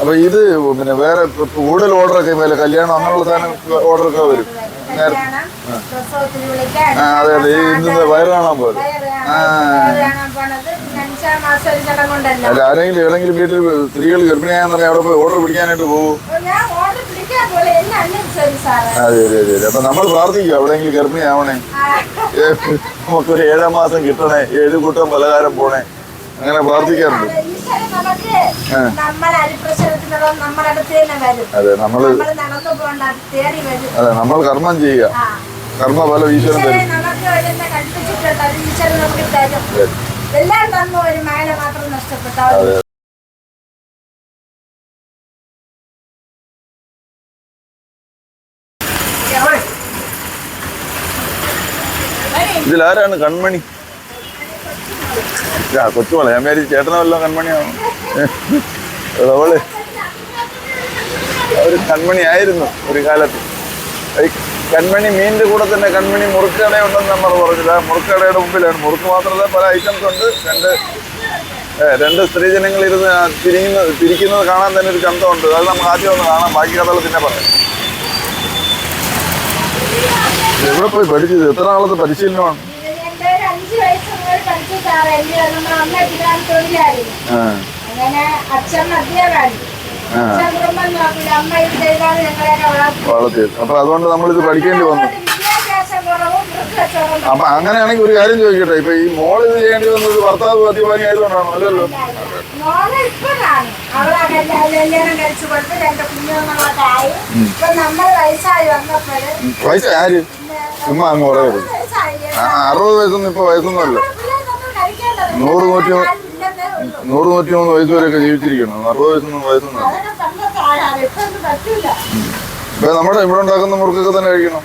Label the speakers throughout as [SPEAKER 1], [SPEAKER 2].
[SPEAKER 1] അപ്പൊ ഇത് പിന്നെ വേറെ കൂടുതൽ ഓർഡർ ഒക്കെ വല്ല കല്യാണം അങ്ങനെയുള്ള സാധനം ഓർഡർ ഒക്കെ വരും. ആ അതെ അതെ. ഈ ഇന്ന് വയറ് കാണാൻ പോലെ. അല്ല ആരെങ്കിലും ഏതെങ്കിലും വീട്ടിൽ സ്ത്രീകൾ ഗർഭിണിയാന്ന് പറഞ്ഞാൽ അവിടെ പോയി ഓർഡർ പിടിക്കാനായിട്ട് പോകും അതെ അതെ അതെ അപ്പൊ നമ്മൾ പ്രാർത്ഥിക്കും എവിടെയെങ്കിലും ഗർഭിണിയാവണേ. നമുക്കൊരു ഏഴാം മാസം കിട്ടണേ ഏഴ് കൂട്ടം പലകാരം പോണേ. അങ്ങനെ പ്രാർത്ഥിക്കാറുണ്ട്. അതെ
[SPEAKER 2] നമ്മൾ അത്
[SPEAKER 1] നമ്മൾ കർമ്മം ചെയ്യുക.
[SPEAKER 2] ആ.
[SPEAKER 1] കർമ്മ ഫലം ഈശ്വരൻ തരും.
[SPEAKER 2] എല്ലാം തന്നു ഒരു മകനെ മാത്രം നഷ്ടപ്പെട്ടു
[SPEAKER 1] ഇതിലാരാണ് കൺമണി? കൊച്ചുമോളെ ഞാൻ വിചാരിച്ചു ചേട്ടനെ വല്ലതും കൺമണിയാണോ? അവൾ ഒരു കൺമണി ആയിരുന്നു ഒരു കാലത്ത്. കൺമണി മീനിന്റെ കൂടെ തന്നെ കൺമണി മുറുക്കടയുണ്ടെന്ന് നമ്മൾ പറഞ്ഞില്ല. മുറുക്കടയുടെ മുമ്പിലാണ്. മുറുക്ക് മാത്രമല്ല പല ഐറ്റംസ് ഉണ്ട്. രണ്ട് രണ്ട് സ്ത്രീജനങ്ങൾ ഇരുന്ന് തിരിയുന്നത് തിരിക്കുന്നത് കാണാൻ തന്നെ ഒരു ചന്തമുണ്ട്. അത് നമുക്ക് ആദ്യം ഒന്ന് കാണാം. ബാക്കി കഥകൾ പിന്നെ പറയാം. എവിടെ പോയി പഠിച്ചത്? എത്ര നാളത്തെ പരിശീലനമാണ്?
[SPEAKER 2] സാറ് എന്റെ നമ്മുടെ അമ്മ പിതാവ് തൊഴിലായിരുന്നു അങ്ങനെ അച്ഛൻ അച്ഛൻ കുടുംബം നോക്കില്ല അമ്മ ഇത് ചെയ്താണ് ഞങ്ങളെയൊക്കെ വളർത്തി.
[SPEAKER 1] വളർത്തിയത്. അപ്പൊ അതുകൊണ്ട് നമ്മളിത് പഠിക്കേണ്ടി വന്നു.
[SPEAKER 2] അതുകൊണ്ട് വിദ്യാഭ്യാസം കുറവും വൃദ്ധച്ചോറും
[SPEAKER 1] അപ്പൊ അങ്ങനെയാണെങ്കിൽ ഒരു കാര്യം ചോദിക്കട്ടെ ഇപ്പൊ ഈ മോൾ ഇത് ചെയ്യേണ്ടി വന്നത് ഭർത്താവ് അധ്യപാനി ആയതുകൊണ്ടാണോ? അല്ലല്ലോ.
[SPEAKER 2] മോൾ ഇപ്പോഴാണ്. അവളെ കല്യാണം കല്യാണം കഴിച്ചു കൊടുത്ത് രണ്ട് കുഞ്ഞുങ്ങളൊക്കെ ആയി. ഇപ്പൊ നമ്മൾ വയസ്സായി വന്നപ്പോഴ്
[SPEAKER 1] വയസ്സ് ആര്? ചുമ്മാ അങ്ങ് പറയരുത്
[SPEAKER 2] വയസ്സായി.
[SPEAKER 1] ആ, അറുപത് വയസ്സൊന്നും ഇപ്പൊ വയസ്സൊന്നും അല്ല
[SPEAKER 2] പിള്ളേരൊന്നും കഴിക്കേണ്ടത്
[SPEAKER 1] നൂറ് നൂറ്റി. നൂറ് നൂറ്റി മൂന്ന് വയസ്സ് വരെയൊക്കെ ജീവിച്ചിരിക്കണം. അറുപത് വയസ്സൊന്നും വയസ്സൊന്നും
[SPEAKER 2] ഇപ്പൊ
[SPEAKER 1] നമ്മുടെ ഇവിടെ ഉണ്ടാക്കുന്ന മുറുക്കൊക്കെ തന്നെ കഴിക്കണം.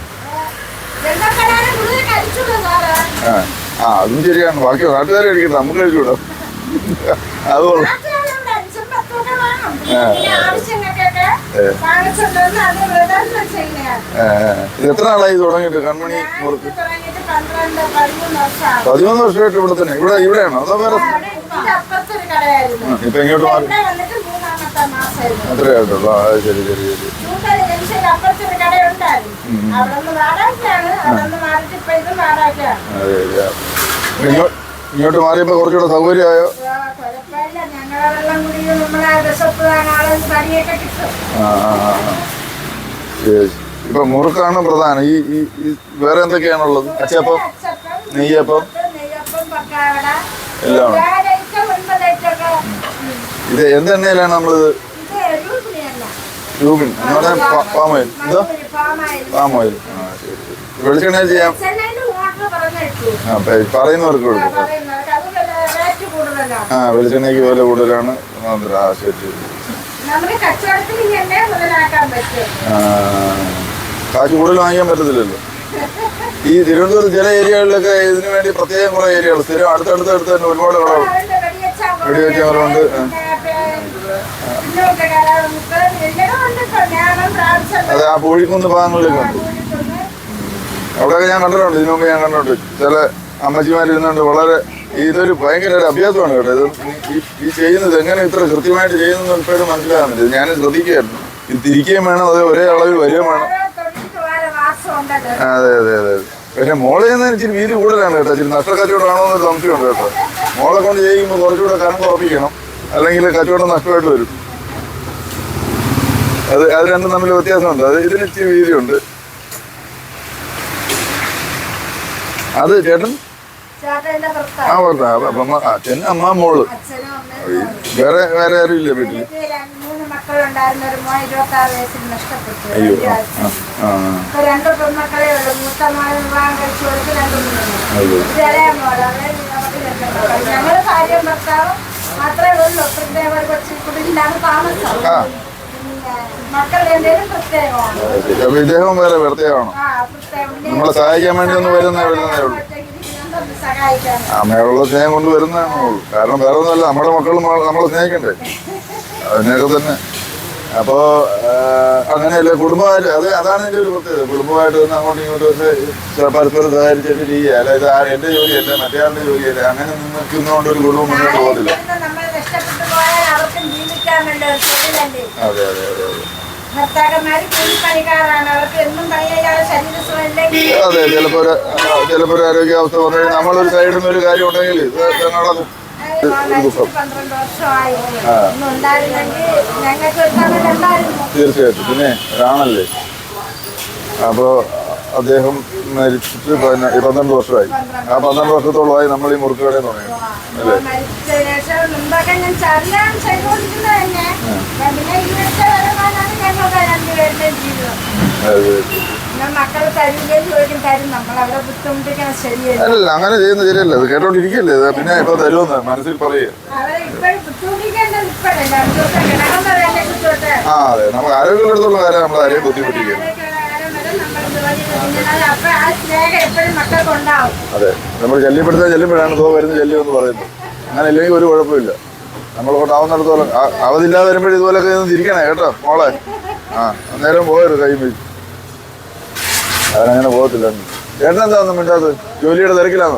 [SPEAKER 1] ആ അതും ശരിയാണ്. ബാക്കി നാട്ടുകാരെ കഴിക്കട്ടെ നമുക്ക് കഴിച്ചുകൂടാ.
[SPEAKER 2] അതുകൊള്ളു
[SPEAKER 1] ഏ, എത്ര നാളായി ഇത് തുടങ്ങിയിട്ട് കൺമണി മുറുക്ക്?
[SPEAKER 2] പതിമൂന്ന്
[SPEAKER 1] വർഷമായിട്ട് ഇവിടെ തന്നെ. ഇവിടെ ഇവിടെയാണോ? അതോ വേറെ ഇപ്പൊ ഇങ്ങോട്ട് മാറി. അത്രയായിട്ടുള്ള. ശരി ശരി ശരി. അതെ അതെ. ഇങ്ങോട്ട് മാറിയപ്പോ കുറച്ചുകൂടെ സൗകര്യമായോ. ഇപ്പൊ മുറുക്കാണ് പ്രധാനം. ഈ ഈ വേറെ എന്തൊക്കെയാണുള്ളത്? അച്ചപ്പം നെയ്യപ്പം? എല്ലാം ഇത് എന്ത്
[SPEAKER 2] എണ്ണയിലാണ് നമ്മളിത്?
[SPEAKER 1] രൂപിൻ എന്ന് പറഞ്ഞാൽ പാം ഓയിൽ. എന്തോ
[SPEAKER 2] പാമോയിൽ
[SPEAKER 1] പാം ആ ശരി ശരി. വെളിച്ചെണ്ണ ചെയ്യാം
[SPEAKER 2] ചെന്നൈയിൽ ഓർഡർ പറഞ്ഞിട്ടു
[SPEAKER 1] ആ പ- പറയുന്നവർക്ക് കൊടുക്കും. ആ വെളിച്ചെണ്ണയ്ക്ക് വില കൂടുതലാണ്. ആ ശരി കാശ് കൂടുതൽ വാങ്ങിക്കാൻ പറ്റത്തില്ലല്ലോ. ഈ തിരുവനന്തപുരം ചില ഏരിയകളിലൊക്കെ ഇതിനു വേണ്ടി പ്രത്യേകം കുറെ ഏരിയകൾ. സ്ഥിരം അടുത്തടുത്ത് അടുത്ത് തന്നെ ഒരുപാട് കടകൾ
[SPEAKER 2] വെടിവെച്ച വെടിയച്ചാമ്പ്
[SPEAKER 1] അതെ ആ പൂഴിക്കുന്ന് ഭാഗങ്ങളിലൊക്കെ ഉണ്ട്. അവിടെയൊക്കെ ഞാൻ കണ്ടിട്ടുണ്ട് ഇതിനു മുമ്പ് ഞാൻ കണ്ടിട്ടുണ്ട്. ചില അമ്മച്ചിമാർ ഇരുന്നുണ്ട് വളരെ ഇതൊരു ഭയങ്കര ഒരു അഭ്യാസമാണ് കേട്ടോ. ഇത് ഈ- ചെയ്യുന്നത് എങ്ങനെ ഇത്ര കൃത്യമായിട്ട് ചെയ്യുന്നത് ഇപ്പോഴും മനസ്സിലാകുന്നില്ല. ഞാൻ ശ്രദ്ധിക്കുകയായിരുന്നു. ഇത് തിരിക്കുകയും വേണം അത് ഒരേ അളവിൽ വരികയും വേണം. അതെ അതെ അതെ പിന്നെ മോളെ നിന്ന് ഇച്ചിരി വീതി കൂടുതലാണ് കേട്ടോ. ഇച്ചിരി നഷ്ടക്കച്ചവടമാണോ എന്നൊരു സംശയമുണ്ട് കേട്ടോ. മോളെ കൊണ്ട് ചെയ്യുമ്പോൾ കുറച്ചുകൂടെ കനം കുറപ്പിക്കണം. അല്ലെങ്കിൽ കച്ചവടം നഷ്ടമായിട്ട് വരും. അത് അത് രണ്ടും തമ്മിൽ വ്യത്യാസമുണ്ട്. അത് ഇതിന് ഇച്ചിരി വീതിയുണ്ട്. അത് ചേട്ടൻ? ആ
[SPEAKER 2] ഭർത്താവ്.
[SPEAKER 1] അപ്പം അച്ഛൻ അമ്മ
[SPEAKER 2] മോൾ.
[SPEAKER 1] വേറെ വേറെ ആരും ഇല്ല വീട്ടിൽ അയ്യോ ആ
[SPEAKER 2] രണ്ട് പെൺമക്കളെ ഉള്ളൂ. മൂത്ത വിവാഹം കഴിച്ചു. കൊടുത്ത് രണ്ട് മൂന്ന് മോൾ. ഭാര്യയും ഭർത്താവും മാത്രമേ ഉള്ളൂ. താമസം.
[SPEAKER 1] അപ്പൊ ഇദ്ദേഹം വേറെ പ്രത്യേകമാണ് നമ്മളെ സഹായിക്കാൻ വേണ്ടി ഒന്ന് വരുന്നേ വരുന്നതേ ഉള്ളൂ. അമ്മയോടുള്ള സ്നേഹം കൊണ്ട് വരുന്നതാണ് ഉള്ളൂ. കാരണം വേറെ ഒന്നുമല്ല നമ്മുടെ മക്കളും നമ്മളെ സ്നേഹിക്കണ്ടേ? അതിനൊക്കെ തന്നെ. അപ്പോ അങ്ങനെയല്ല കുടുംബമായിട്ട് അത് അതാണ് എന്റെ ഒരു പ്രത്യേകത. കുടുംബമായിട്ട് തന്നെ അങ്ങോട്ടും ഇങ്ങോട്ടും പരസ്പരം സഹകരിച്ചിട്ട് ചെയ്യുക അല്ല ഇത് എന്റെ ജോലിയല്ല മറ്റേ ആളുടെ ജോലിയല്ല അങ്ങനെ നിൽക്കുന്നതുകൊണ്ട് ഒരു കുടുംബം മുന്നോട്ട് പോകത്തില്ല
[SPEAKER 2] നമ്മൾ നഷ്ടപ്പെട്ടു പോയാൽ അവർക്കും ജീവിക്കാൻ അറിയാമല്ലോ തൊഴിലല്ലേ
[SPEAKER 1] അതെ അതെ അതെ അതെ.
[SPEAKER 2] ഭർത്താക്കന്മാര് കൂലിപ്പണിക്കാരാണ് അവർക്ക് എന്നും പണിയാതെ
[SPEAKER 1] അതെ ചിലപ്പോ ചിലപ്പോ ഒരു ആരോഗ്യാവസ്ഥ പറഞ്ഞു നമ്മളൊരു സൈഡിൽ നിന്ന് ഒരു കാര്യം ഉണ്ടെങ്കിൽ തീർച്ചയായിട്ടും. പിന്നെ ഒരാണല്ലേ? അപ്പോ അദ്ദേഹം മരിച്ചിട്ട് പിന്നെ പന്ത്രണ്ട് വർഷമായി. ആ പന്ത്രണ്ട് വർഷത്തോളമായി നമ്മൾ ഈ മുറുക്ക് കടയിൽ
[SPEAKER 2] പറയുന്നത് അല്ലേ? നമ്മൾ
[SPEAKER 1] അല്ല അങ്ങനെ ചെയ്യുന്ന ശരിയല്ല. അത് കേട്ടോണ്ടിരിക്കല്ലേ? പിന്നെ ഇപ്പൊ തരുമെന്ന് മനസ്സിൽ പറയുക. ആ അതെ. നമുക്ക് ആരോഗ്യമുള്ളിടത്തുള്ള കാര്യം നമ്മൾ ആരെയും ബുദ്ധിമുട്ടിക്കുക അതെ. നമ്മൾ ജല്ലിപ്പെടുത്താൻ ചെല്ലുമ്പോഴാണ് തോ വരുന്ന ജല്ലി എന്ന് പറയുന്നത്. അങ്ങനെ ഇല്ലെങ്കിൽ ഒരു കുഴപ്പമില്ല. നമ്മൾ കൊണ്ടാവുന്നിടത്തോളം അവതില്ലാതെ വരുമ്പോഴും ഇതുപോലൊക്കെ തിരിക്കണേ കേട്ടോ മോളെ. ആ അന്നേരം പോയൊരു കൈ വെച്ച് അവനങ്ങനെ പോകത്തില്ല. ഒന്നും മിണ്ടാത്തത്? ജോലിയുടെ തിരക്കിലാണോ?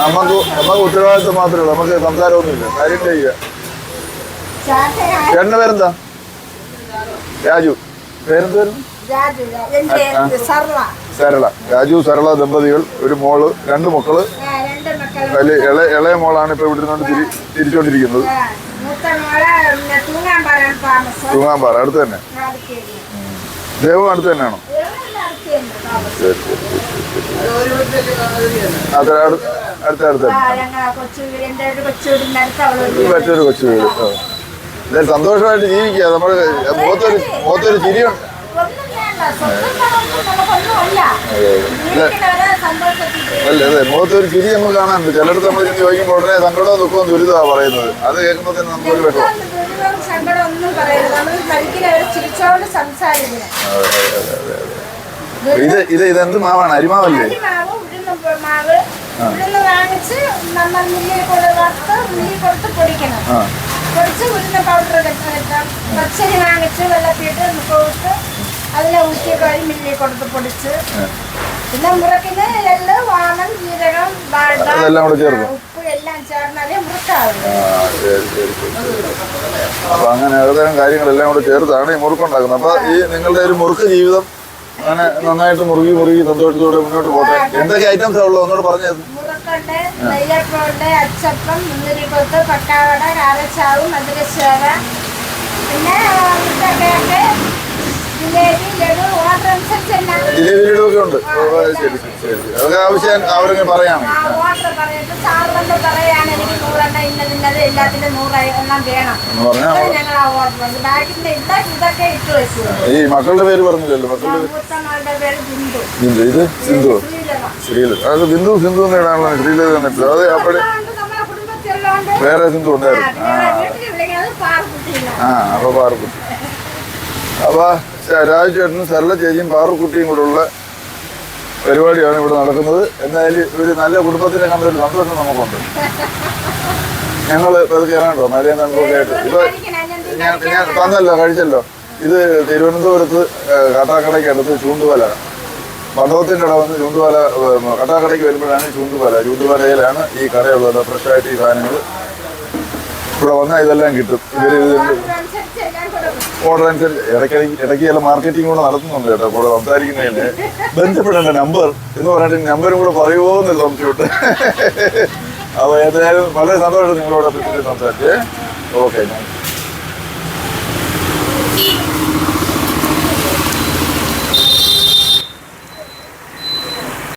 [SPEAKER 1] നമുക്ക് നമുക്ക് ഉത്തരവാദിത്വം മാത്രമേ ഉള്ളൂ. നമുക്ക് സംസാരമൊന്നുമില്ല. കാര്യം ചെയ്യുക ചേട്ടന്റെ പേരെന്താ? രാജു. സരള. രാജു സരള ദമ്പതികൾ ഒരു മോൾ രണ്ട് മക്കൾ. ഇളയ ഇളയ മോളാണ് ഇപ്പൊ ഇവിടെ നിന്നുകൊണ്ട്
[SPEAKER 2] തിരിച്ചോണ്ടിരിക്കുന്നത്.
[SPEAKER 1] തൂങ്ങാമ്പാറ അടുത്ത് തന്നെ. ദേവം അടുത്ത് തന്നെയാണോ?
[SPEAKER 2] അടുത്ത
[SPEAKER 1] ശരി ശരി അടുത്ത
[SPEAKER 2] കൊച്ചു വീട്. കൊച്ചു
[SPEAKER 1] വീട്. എന്തായാലും സന്തോഷമായിട്ട് ജീവിക്കുക. നമ്മൾ മുഖത്തൊരു മുഖത്തൊരു ചിരിയുണ്ട്. അല്ല അതെ മുഖത്തൊരു ചിരി നമുക്ക് കാണാനുണ്ട് ചിലടത്ത് നമ്മൾ ചോദിക്കുമ്പോൾ ഉടനെ സങ്കടവും ദുഃഖവും ദുരിതമാണ് പറയുന്നത്. അത് കേൾക്കുമ്പോൾ തന്നെ നമുക്കൊരു വിഷമം
[SPEAKER 2] നമ്മൾ മരിക്കുന്നവരെ ചിരിച്ചോണ്ട് സംസാരിക്കണം
[SPEAKER 1] ഇത് ഇത് ഇതെന്ത് മാവാണ്? അരിമാവല്ലേ?
[SPEAKER 2] വാങ്ങിച്ച് നമ്മൾ മില്ലിൽ കൊണ്ട് വറുത്ത് മില്ലിൽ കൊടുത്ത് പൊടിക്കണം.
[SPEAKER 1] ആ
[SPEAKER 2] കുരുന്ന ഉഴുന്ന് പൗഡർ വെക്കാം. പച്ചരി വാങ്ങിച്ച് വെള്ളത്തിയിട്ട് കൊടുത്ത് അതിനെ ഊറ്റി കഴി മില്ലിൽ കൊടുത്ത് പൊടിച്ച്. പിന്നെ മുറക്കിന് എള്ള് വാണം ജീരകം
[SPEAKER 1] വാഴ.
[SPEAKER 2] ഉപ്പ് എല്ലാം ചേർന്നാലേ മുറുക്കാവുള്ളൂ
[SPEAKER 1] അങ്ങനെ ഏകദേശം കാര്യങ്ങളെല്ലാം കൂടെ ചേർത്താണ് ഈ മുറുക്കുണ്ടാക്കുന്നത്. അപ്പൊ ഈ നിങ്ങളുടെ ഒരു മുറുക്ക് ജീവിതം അങ്ങനെ നന്നായിട്ട് മുറുകി മുറുകി സന്തോഷത്തോടെ മുന്നോട്ട് പോട്ടെ. എന്തൊക്കെ ഐറ്റംസ് ഉള്ളത്? ഒന്നോട് പറഞ്ഞത്
[SPEAKER 2] മുറുക്കുണ്ട് നെയ്യപ്പമുണ്ട് അച്ചപ്പം മുന്തിരിക്കൊത്ത് പക്കാവട കാരച്ചാവ് മധുരശ്ശേര. പിന്നെ ജിലേബി ലഡു ഓർഡർ അനുസരിച്ച്
[SPEAKER 1] ഒക്കെ ഉണ്ട്. ശരി ശരി ശരി. അതൊക്കെ ആവശ്യം അവരങ്ങനെ പറയാണ്
[SPEAKER 2] പറയാണ് എനിക്ക് നൂറെണ്ണം നൂറ് വേണം. ഞങ്ങൾ ആ ഓർഡർ ഇതൊക്കെ ഇട്ട് വെച്ചു.
[SPEAKER 1] ഈ മക്കളുടെ പേര് പറഞ്ഞില്ലല്ലോ മക്കളുടെ പേര്
[SPEAKER 2] ബിന്ദു.
[SPEAKER 1] ബിന്ദു ഇത് സിന്ധു
[SPEAKER 2] ശ്രീലത.
[SPEAKER 1] അത് ബിന്ദു സിന്ധു എന്ന് ഇടാനുള്ള ശ്രീലത എന്നിട്ട് അത്
[SPEAKER 2] കുടുംബത്തിലുള്ളതുകൊണ്ട്
[SPEAKER 1] വേറെ സിന്ധു ഉണ്ടായിരുന്നു ആ അപ്പൊ പാറുക്കുട്ടി അപ്പൊ രാജു ചേട്ടനും സരള ചേച്ചിയും പാറുക്കുട്ടിയും കൂടെ ഉള്ള പരിപാടിയാണ് ഇവിടെ നടക്കുന്നത്. എന്നാലും ഒരു നല്ല കുടുംബത്തിനെ കണ്ടൊരു സന്തോഷം നമുക്കുണ്ട്. ഞങ്ങൾ പതുക്കെ ഇറങ്ങട്ടോ. മഴയും തണുപ്പൊക്കെ ആയിട്ട്. ഇപ്പൊ ഞാൻ ഞാൻ തന്നല്ലോ കഴിച്ചല്ലോ. ഇത് തിരുവനന്തപുരത്ത് കട്ടാക്കടയ്ക്ക് അടുത്ത് ചൂണ്ടുവല. മണ്ഡപത്തിന്റെ ഇട വന്ന് ചൂണ്ടുവല കട്ടാക്കടയ്ക്ക് വരുമ്പോഴാണ് ചൂണ്ടുവല. ചൂണ്ടുവലയിലാണ് ഈ കടയുള്ളത്. ഫ്രഷായിട്ട് ഈ സാധനങ്ങൾ ഇവിടെ വന്നാൽ ഇതെല്ലാം കിട്ടും. ഇവർ ഇത് ഓർഡർ അനുസരിച്ച് ഇടയ്ക്കിടയ്ക്ക് ഇടയ്ക്ക് ചില മാർക്കറ്റിംഗ് കൂടെ നടത്തുന്നുണ്ട് കേട്ടോ. ഇവിടെ സംസാരിക്കുന്നതിന്. ബന്ധപ്പെടേണ്ട നമ്പർ എന്ന് പറഞ്ഞിട്ട് നമ്പറും കൂടെ പറയുമോ എന്നൊരു സംശയമുണ്ട്. അപ്പോൾ ഏതായാലും വളരെ സന്തോഷം നിങ്ങളോട് സംസാരിച്ചേ. ഓക്കെ